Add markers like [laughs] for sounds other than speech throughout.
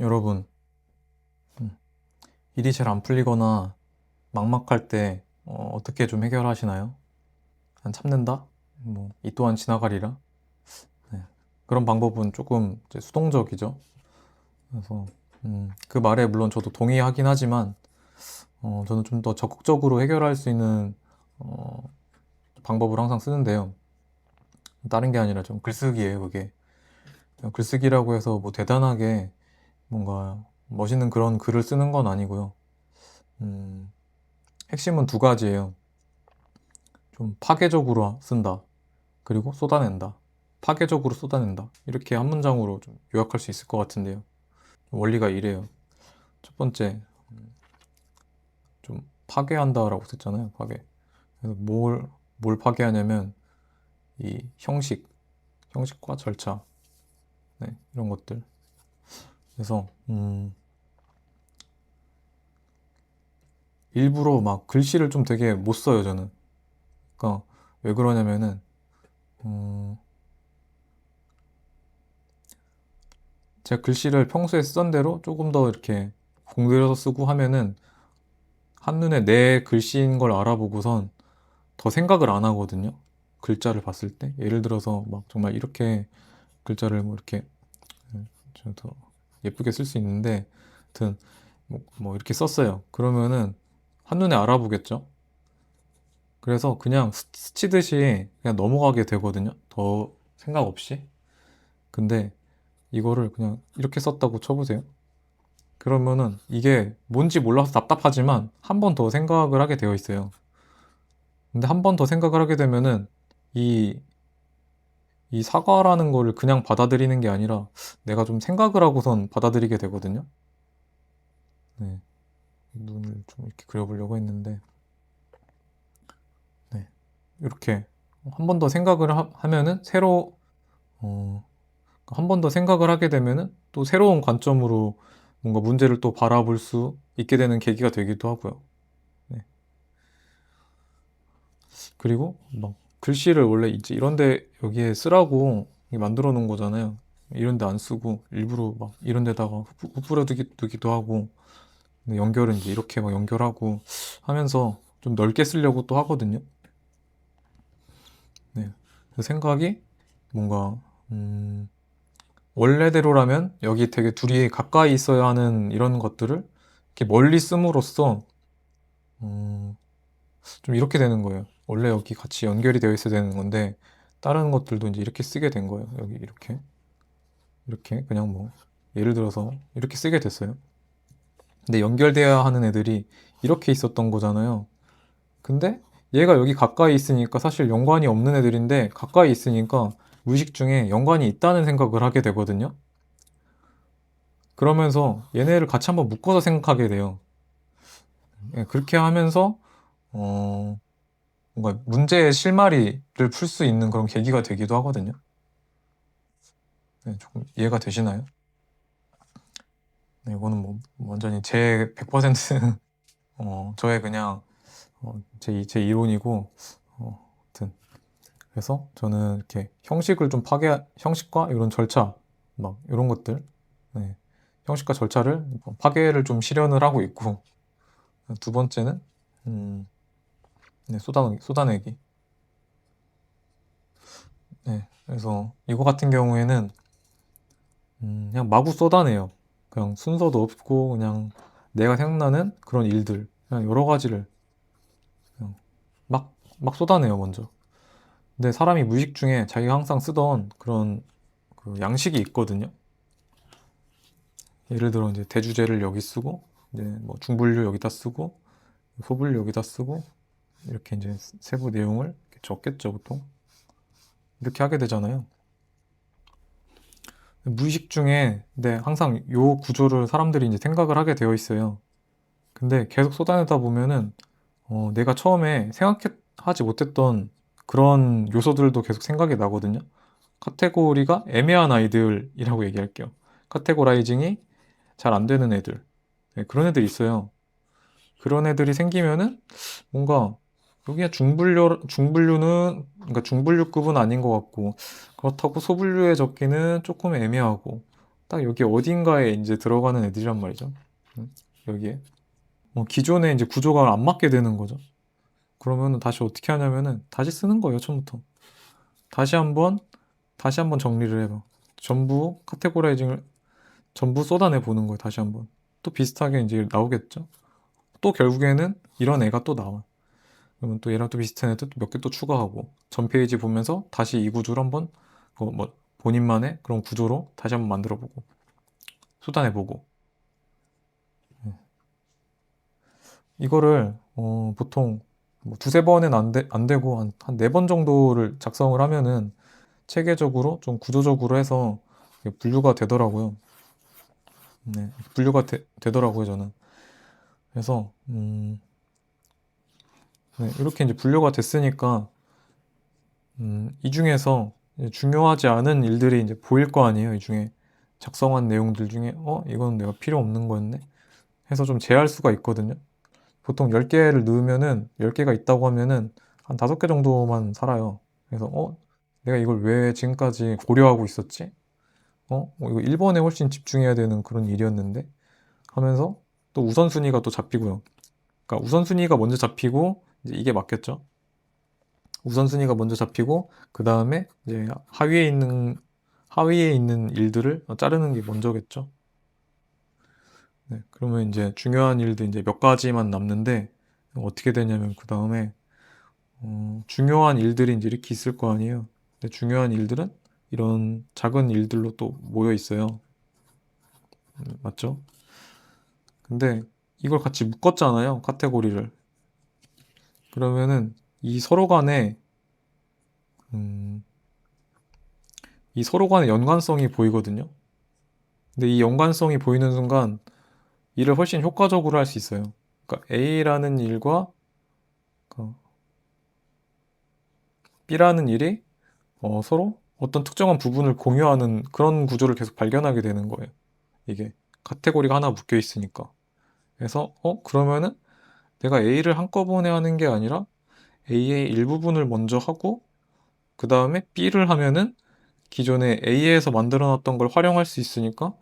여러분, 음, 일이 잘 안 풀리거나 막막할 때 어, 어떻게 좀 해결하시나요? 안 참는다? 뭐, 이 또한 지나가리라? 네, 그런 방법은 조금 수동적이죠. 그래서 음, 그 말에 물론 저도 동의하긴 하지만 어, 저는 좀 더 적극적으로 해결할 수 있는 어, 방법을 항상 쓰는데요. 다른 게 아니라 좀 글쓰기예요, 그게. 글쓰기라고 해서 뭐 대단하게 뭔가 멋있는 그런 글을 쓰는 건 아니고요. 음, 핵심은 두 가지예요. 좀 파괴적으로 쓴다. 그리고 쏟아낸다. 파괴적으로 쏟아낸다. 이렇게 한 문장으로 좀 요약할 수 있을 것 같은데요. 원리가 이래요. 첫 번째, 음, 좀 파괴한다라고 썼잖아요. 파괴. 그래서 뭘, 뭘 파괴하냐면 이 형식, 형식과 절차, 네, 이런 것들. 그래서 음, 일부러 막 글씨를 좀 되게 못 써요, 저는. 그러니까 왜 그러냐면은 음, 제가 글씨를 평소에 쓰던 대로 조금 더 이렇게 공들여서 쓰고 하면은 한눈에 내 글씨인 걸 알아보고선 더 생각을 안 하거든요. 글자를 봤을 때. 예를 들어서 막 정말 이렇게 글자를 뭐 이렇게 좀더 예쁘게 쓸 수 있는데 하여튼 뭐, 뭐 이렇게 썼어요. 그러면은 한눈에 알아보겠죠. 그래서 그냥 스- 스치듯이 그냥 넘어가게 되거든요. 더 생각 없이. 근데 이거를 그냥 이렇게 썼다고 쳐보세요. 그러면은 이게 뭔지 몰라서 답답하지만 한 번 더 생각을 하게 되어 있어요. 근데 한 번 더 생각을 하게 되면은 이, 이 사과라는 거를 그냥 받아들이는 게 아니라 내가 좀 생각을 하고선 받아들이게 되거든요. 네. 눈을 좀 이렇게 그려보려고 했는데, 네. 이렇게 한 번 더 생각을 하, 하면은 새로, 어, 한 번 더 생각을 하게 되면은 또 새로운 관점으로 뭔가 문제를 또 바라볼 수 있게 되는 계기가 되기도 하고요. 네. 그리고 막 글씨를 원래 이제 이런데 여기에 쓰라고 만들어 놓은 거잖아요. 이런데 안 쓰고 일부러 막 이런 데다가 후- 후뿌려 두기, 두기도 하고 연결은 이제 이렇게 막 연결하고 하면서 좀 넓게 쓰려고 또 하거든요. 네. 그 생각이 뭔가 음, 원래대로라면 여기 되게 둘이 가까이 있어야 하는 이런 것들을 이렇게 멀리 씀으로써 음, 좀 이렇게 되는 거예요. 원래 여기 같이 연결이 되어 있어야 되는 건데 다른 것들도 이제 이렇게 쓰게 된 거예요. 여기 이렇게 이렇게 그냥 뭐 예를 들어서 이렇게 쓰게 됐어요. 근데 연결돼야 하는 애들이 이렇게 있었던 거잖아요. 근데 얘가 여기 가까이 있으니까 사실 연관이 없는 애들인데 가까이 있으니까 무의식 중에 연관이 있다는 생각을 하게 되거든요. 그러면서 얘네를 같이 한번 묶어서 생각하게 돼요. 예, 그렇게 하면서 어, 뭔가 문제의 실마리를 풀 수 있는 그런 계기가 되기도 하거든요. 네, 조금 이해가 되시나요? 네, 이거는 뭐 완전히 제 100% [laughs] 어, 저의 그냥 어, 제, 제 이론이고 어, 아무튼 그래서 저는 이렇게 형식을 좀 파괴 형식과 이런 절차 막 이런 것들 네, 형식과 절차를 파괴를 좀 실현을 하고 있고 두 번째는 음, 네, 쏟아내기, 쏟아내기. 네, 그래서 이거 같은 경우에는 음, 그냥 마구 쏟아내요. 그냥 순서도 없고 그냥 내가 생각나는 그런 일들, 그냥 여러 가지를 그냥 막, 막 쏟아내요, 먼저. 근데 사람이 무의식 중에 자기가 항상 쓰던 그런 그 양식이 있거든요. 예를 들어 이제 대주제를 여기 쓰고, 이제 뭐 중분류 여기다 쓰고, 소분류 여기다 쓰고, 이렇게 이제 세부 내용을 적겠죠, 보통. 이렇게 하게 되잖아요. 무의식 중에, 네, 항상 요 구조를 사람들이 이제 생각을 하게 되어 있어요. 근데 계속 쏟아내다 보면은, 어, 내가 처음에 생각하지 못했던 그런 요소들도 계속 생각이 나거든요. 카테고리가 애매한 아이들이라고 얘기할게요. 카테고라이징이 잘 안 되는 애들. 네, 그런 애들이 있어요. 그런 애들이 생기면은 뭔가 여기가 중분류, 중분류는, 그러니까 중분류급은 아닌 것 같고, 그렇다고 소분류에 적기는 조금 애매하고, 딱 여기 어딘가에 이제 들어가는 애들이란 말이죠. 음, 여기에. 어, 기존에 이제 구조가 안 맞게 되는 거죠. 그러면은 다시 어떻게 하냐면은 다시 쓰는 거예요, 처음부터. 다시 한번, 다시 한번 정리를 해봐. 전부 카테고라이징을 전부 쏟아내 보는 거예요, 다시 한번. 또 비슷하게 이제 나오겠죠. 또 결국에는 이런 애가 또 나와. 그러면 또 얘랑 또 비슷한 애들 몇 개 또 추가하고 전 페이지 보면서 다시 이 구조를 한번 그뭐 본인만의 그런 구조로 다시 한번 만들어 보고 쏟아내 보고 이거를 어, 보통 뭐 두세 번은 안, 되, 안 되고 한, 한네번 정도를 작성을 하면은 체계적으로 좀 구조적으로 해서 분류가 되더라고요. 네, 분류가 되, 되더라고요, 저는. 그래서 음, 네, 이렇게 이제 분류가 됐으니까 음, 이 중에서 중요하지 않은 일들이 이제 보일 거 아니에요, 이 중에 작성한 내용들 중에 어, 이건 내가 필요 없는 거였네. 해서 좀 제할 수가 있거든요. 보통 10개를 넣으면은 10개가 있다고 하면은 한 5개 정도만 살아요. 그래서 어, 내가 이걸 왜 지금까지 고려하고 있었지? 어, 어, 이거 1번에 훨씬 집중해야 되는 그런 일이었는데 하면서 또 우선순위가 또 잡히고요. 그러니까 우선순위가 먼저 잡히고 이제 이게 맞겠죠? 우선순위가 먼저 잡히고 그 다음에 이제 하위에 있는 하위에 있는 일들을 자르는 게 먼저겠죠. 네, 그러면 이제 중요한 일도 이제 몇 가지만 남는데 어떻게 되냐면 그 다음에 어, 중요한 일들이 이제 이렇게 있을 거 아니에요. 근데 중요한 일들은 이런 작은 일들로 또 모여 있어요. 음, 맞죠? 근데 이걸 같이 묶었잖아요. 카테고리를. 그러면은 이 서로 간에 음, 이 서로 간의 연관성이 보이거든요. 근데 이 연관성이 보이는 순간 일을 훨씬 효과적으로 할 수 있어요. 그러니까 A라는 일과 그 B라는 일이 어, 서로 어떤 특정한 부분을 공유하는 그런 구조를 계속 발견하게 되는 거예요. 이게 카테고리가 하나 묶여 있으니까. 그래서 어 그러면은 내가 A를 한꺼번에 하는 게 아니라 A의 일부분을 먼저 하고 그 다음에 B를 하면은 기존에 A에서 만들어 놨던 걸 활용할 수 있으니까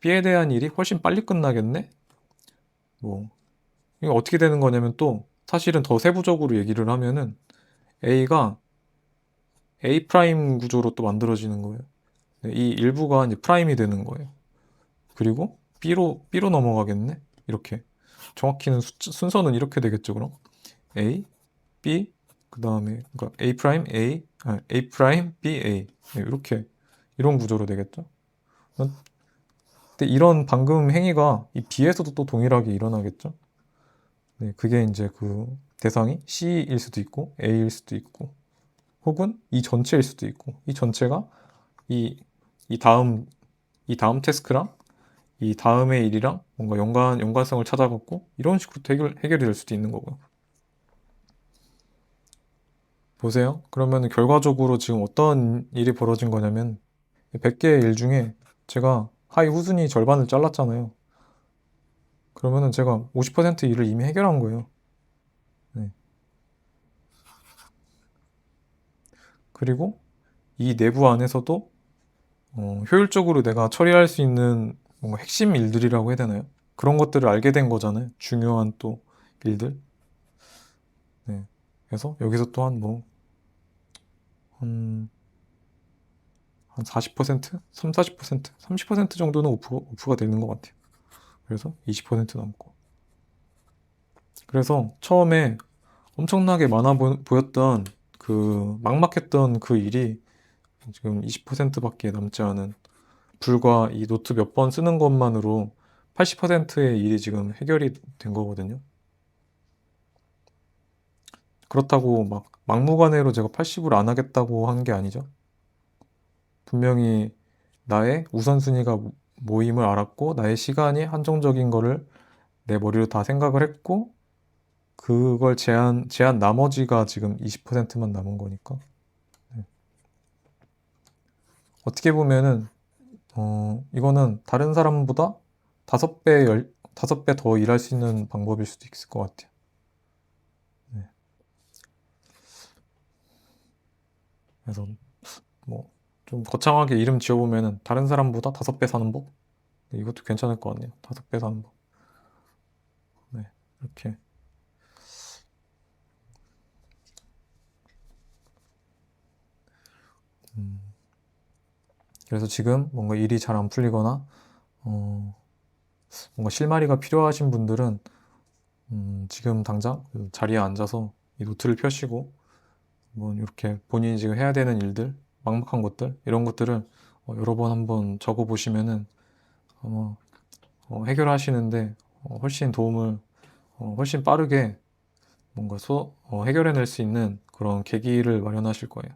B에 대한 일이 훨씬 빨리 끝나겠네? 뭐, 이게 어떻게 되는 거냐면 또 사실은 더 세부적으로 얘기를 하면은 A가 A 프라임 구조로 또 만들어지는 거예요. 네, 이 일부가 이제 프라임이 되는 거예요. 그리고 B로, B로 넘어가겠네? 이렇게. 정확히는 수- 순서는 이렇게 되겠죠, 그럼? A, B, 그 다음에, 그러니까 A 프라임, A, 아, A 프라임, B, A. 네, 이렇게, 이런 구조로 되겠죠? 어, 근데 이런 방금 행위가 이 B에서도 또 동일하게 일어나겠죠? 네, 그게 이제 그 대상이 C일 수도 있고, A일 수도 있고, 혹은 이 전체일 수도 있고, 이 전체가 이, 이 다음, 이 다음 태스크랑 이 다음의 일이랑 뭔가 연관, 연관성을 찾아갖고 이런 식으로 또 해결, 해결이 될 수도 있는 거고요. 보세요. 그러면 결과적으로 지금 어떤 일이 벌어진 거냐면 100개의 일 중에 제가 하위 후순위 절반을 잘랐잖아요. 그러면은 제가 50% 일을 이미 해결한 거예요. 네. 그리고 이 내부 안에서도 어, 효율적으로 내가 처리할 수 있는 뭔가 핵심 일들이라고 해야 되나요? 그런 것들을 알게 된 거잖아요. 중요한 또 일들. 네. 그래서 여기서 또한 뭐, 한, 한 40%? 3, 40%? 30% 정도는 오프, 오프가 되는 것 같아요. 그래서 20% 남고. 그래서 처음에 엄청나게 많아 보, 보였던 그 막막했던 그 일이 지금 20%밖에 남지 않은 불과 이 노트 몇 번 쓰는 것만으로 80%의 일이 지금 해결이 된 거거든요. 그렇다고 막 막무가내로 제가 80을 안 하겠다고 한 게 아니죠. 분명히 나의 우선순위가 모임을 알았고 나의 시간이 한정적인 거를 내 머리로 다 생각을 했고 그걸 제한 제한 나머지가 지금 20%만 남은 거니까 네. 어떻게 보면은 어 이거는 다른 사람보다 다섯 배 열, 다섯 배 더 일할 수 있는 방법일 수도 있을 것 같아요. 네. 그래서 뭐 좀 거창하게 이름 지어보면은 다른 사람보다 다섯 배 사는 법? 네, 이것도 괜찮을 것 같네요. 다섯 배 사는 법. 네, 이렇게. 음, 그래서 지금 뭔가 일이 잘 안 풀리거나, 어, 뭔가 실마리가 필요하신 분들은, 음, 지금 당장 그 자리에 앉아서 이 노트를 펴시고, 뭐 이렇게 본인이 지금 해야 되는 일들, 막막한 것들, 이런 것들을 어, 여러 번 한번 적어 보시면은 아마 어, 해결하시는데 어, 훨씬 도움을 어, 훨씬 빠르게 뭔가 소, 어, 해결해낼 수 있는 그런 계기를 마련하실 거예요.